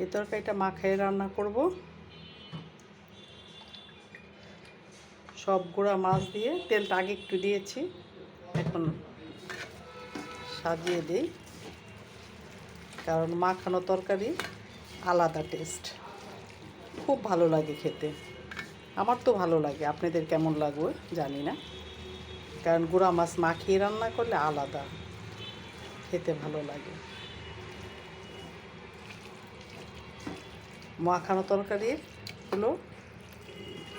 এই তরকারিটা মাখাই রান্না করব। সব গুঁড়া মাছ দিয়ে তেলটা আগে একটু দিয়েছি, এখন সাজিয়ে দিই, কারণ মাখানো তরকারি আলাদা টেস্ট। খুব ভালো লাগে খেতে। আমার তো ভালো লাগে, আপনাদের কেমন লাগবে জানি না। কারণ গুঁড়া মাছ মাখিয়ে রান্না করলে আলাদা, খেতে ভালো লাগে। মাখানো তরকারির হলো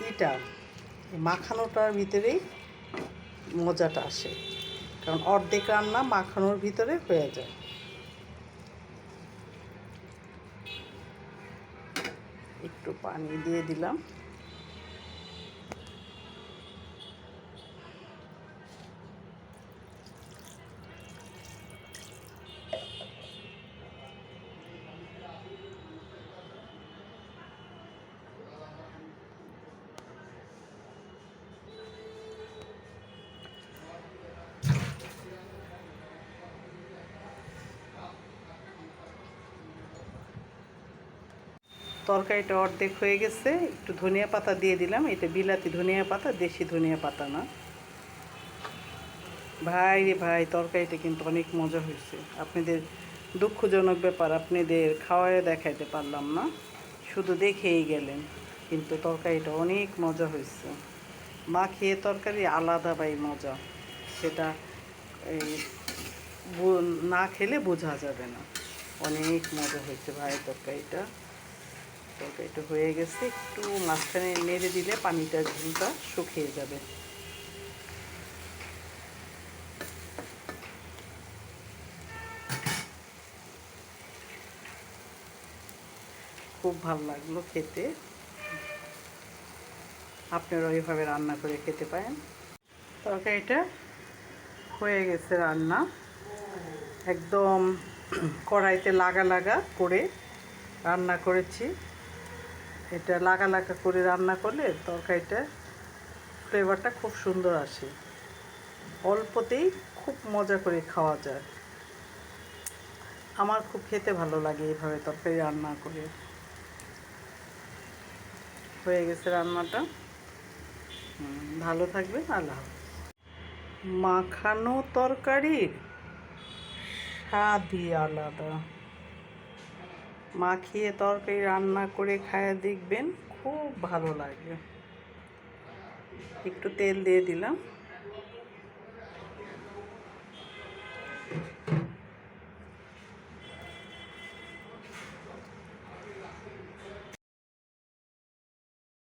ইটা মাখানোটার ভিতরেই মজাটা আসে, কারণ অর্ধেক রান্না মাখানোর ভিতরে হয়ে যায়। একটু পানি দিয়ে দিলাম। তরকারিটা অর্ধেক হয়ে গেছে। একটু ধনিয়া পাতা দিয়ে দিলাম। এটা বিলাতি ধনিয়া পাতা, দেশি ধনিয়া পাতা না। ভাই রে ভাই, তরকারিটা কিন্তু অনেক মজা হয়েছে। আপনাদের দুঃখজনক ব্যাপার, আপনাদের খাওয়ায় দেখাইতে পারলাম না। শুধু দেখেই গেলেন, কিন্তু তরকারিটা অনেক মজা হয়েছে। মা খেয়ে তরকারি আলাদা বাই মজা। সেটা এই না খেলে বোঝা যাবে না। অনেক মজা হয়েছে ভাই তরকারিটা। তরকারিটা হয়ে গেছে, একটু মাঝখানে নেড়ে দিলে পানিটা ঝুলটা শুকিয়ে যাবে। খুব ভালো লাগল খেতে। আপনারা ওইভাবে রান্না করে খেতে পারেন। তরকারিটা হয়ে গেছে রান্না। একদম কড়াইতে লাগা লাগা করে রান্না করেছি। এটা লাগা লাগা করে রান্না করলে তরকারিটা ফ্লেভারটা খুব সুন্দর আসে। অল্পতেই খুব মজা করে খাওয়া যায়। আমার খুব খেতে ভালো লাগে এইভাবে তরকারি রান্না করে। হয়ে গেছে রান্নাটা। ভালো থাকবেন, আল্লাহ মাখানো তরকারির স্বাদই আলাদা। মাখিয়ে তরকারি রান্না করে খায় দেখবেন খুব ভালো লাগে। একটু তেল দিয়ে দিলাম।